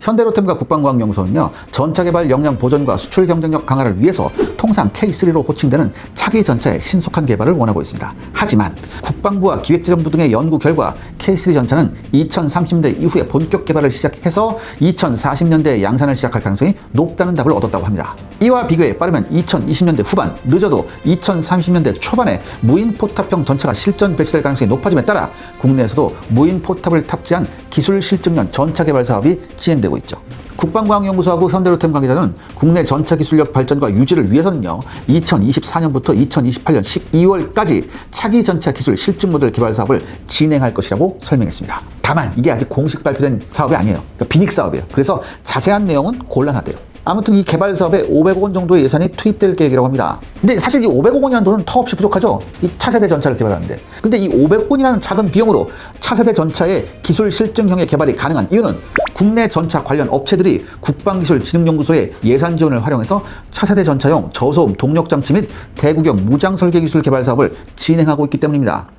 현대로템과 국방과학연구소는요 전차 개발 역량 보존과 수출 경쟁력 강화를 위해서 통상 K3로 호칭되는 차기 전차의 신속한 개발을 원하고 있습니다. 하지만 국방부와 기획재정부 등의 연구 결과 K3 전차는 2030년대 이후에 본격 개발을 시작해서 2040년대에 양산을 시작할 가능성이 높다는 답을 얻었다고 합니다. 이와 비교해 빠르면 2020년대 후반, 늦어도 2030년대 초반에 무인 포탑형 전차가 실전 배치될 가능성이 높아짐에 따라 국내에서도 무인 포탑을 탑재한 기술 실증형 전차 개발 사업이 진행되고 있죠. 국방과학연구소하고 현대로템 관계자는 국내 전차 기술력 발전과 유지를 위해서는요, 2024년부터 2028년 12월까지 차기 전차 기술 실증 모델 개발 사업을 진행할 것이라고 설명했습니다. 다만 이게 아직 공식 발표된 사업이 아니에요. 그러니까 비닉 사업이에요. 그래서 자세한 내용은 곤란하대요. 아무튼 이 개발 사업에 500억 원 정도의 예산이 투입될 계획이라고 합니다. 근데 사실 이 500억 원이라는 돈은 터없이 부족하죠. 이 차세대 전차를 개발하는데. 근데 이 500억 원이라는 작은 비용으로 차세대 전차의 기술 실증형의 개발이 가능한 이유는 국내 전차 관련 업체들이 국방기술진흥연구소의 예산 지원을 활용해서 차세대 전차용 저소음 동력 장치 및 대구경 무장 설계 기술 개발 사업을 진행하고 있기 때문입니다.